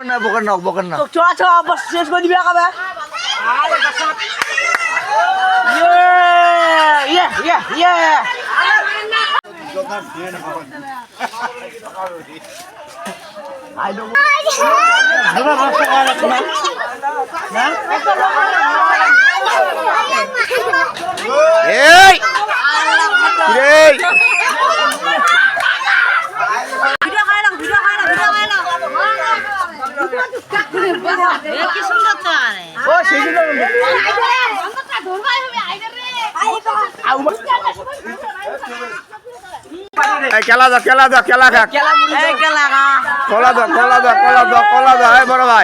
না বকেন না বকেন না। তো চ চ বস শেষ করে দিবি ইয়ে ইয়ে ইয়ে। ইয়ে এই। ও সেই জন্য কেলা দা কেলা দা কেলা খা কলা দা কলা দা কলা দা কলা দা